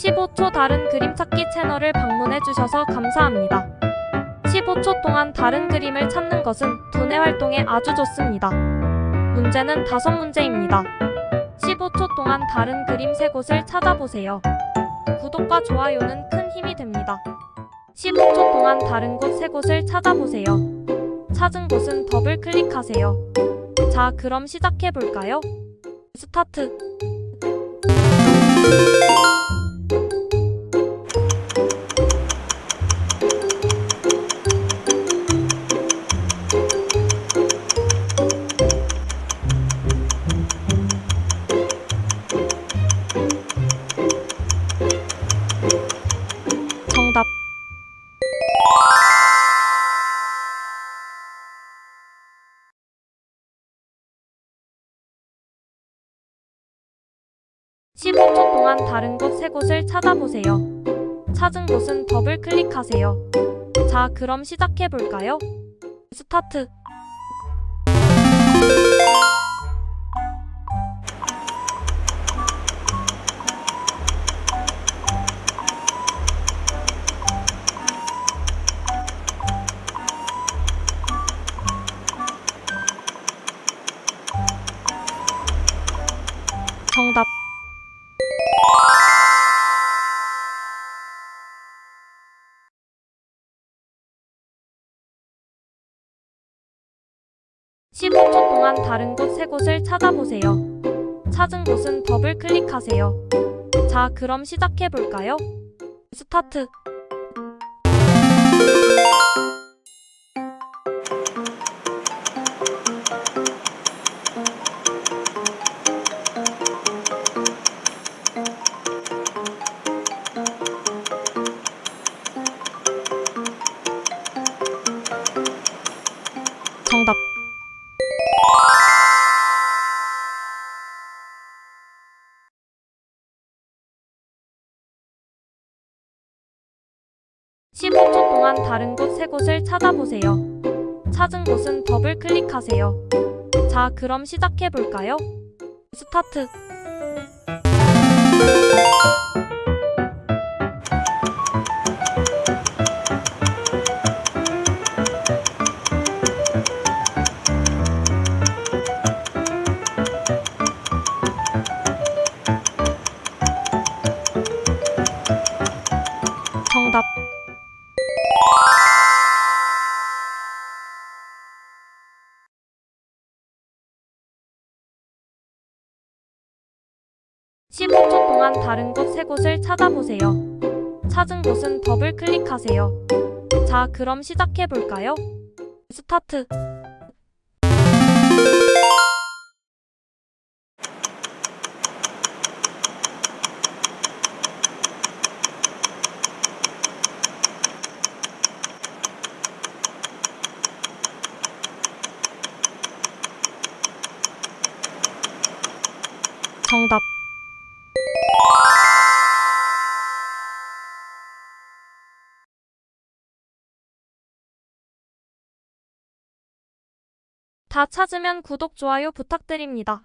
15초 다른 그림 찾기 채널을 방문해 주셔서 감사합니다. 15초 동안 다른 그림을 찾는 것은 두뇌 활동에 아주 좋습니다. 문제는 다섯 문제입니다. 15초 동안 다른 그림 세 곳을 찾아보세요. 구독과 좋아요는 큰 힘이 됩니다. 15초 동안 다른 곳 세 곳을 찾아보세요. 찾은 곳은 더블 클릭하세요. 자, 그럼 시작해 볼까요? 스타트. 정답. (15초) 동안 다른 곳 세 곳을 찾아보세요. 찾은 곳은 더블 클릭하세요. 자, 그럼 시작해 볼까요? 스타트. (15초) 동안 다른 곳세 곳을 찾아보세요. 찾은 곳은 더블 클릭하세요. 자, 그럼 시작해 볼까요? 스타트. 정답. (15초) 동안 다른 곳세 곳을 찾아보세요. 찾은 곳은 더블 클릭하세요. 자, 그럼 시작해 볼까요? 스타트. 정답. (15초) 동안 다른 곳 세 곳을 찾아보세요. 찾은 곳은 더블 클릭하세요. 자, 그럼 시작해 볼까요? 스타트. 정답. 다 찾으면 구독, 좋아요 부탁드립니다.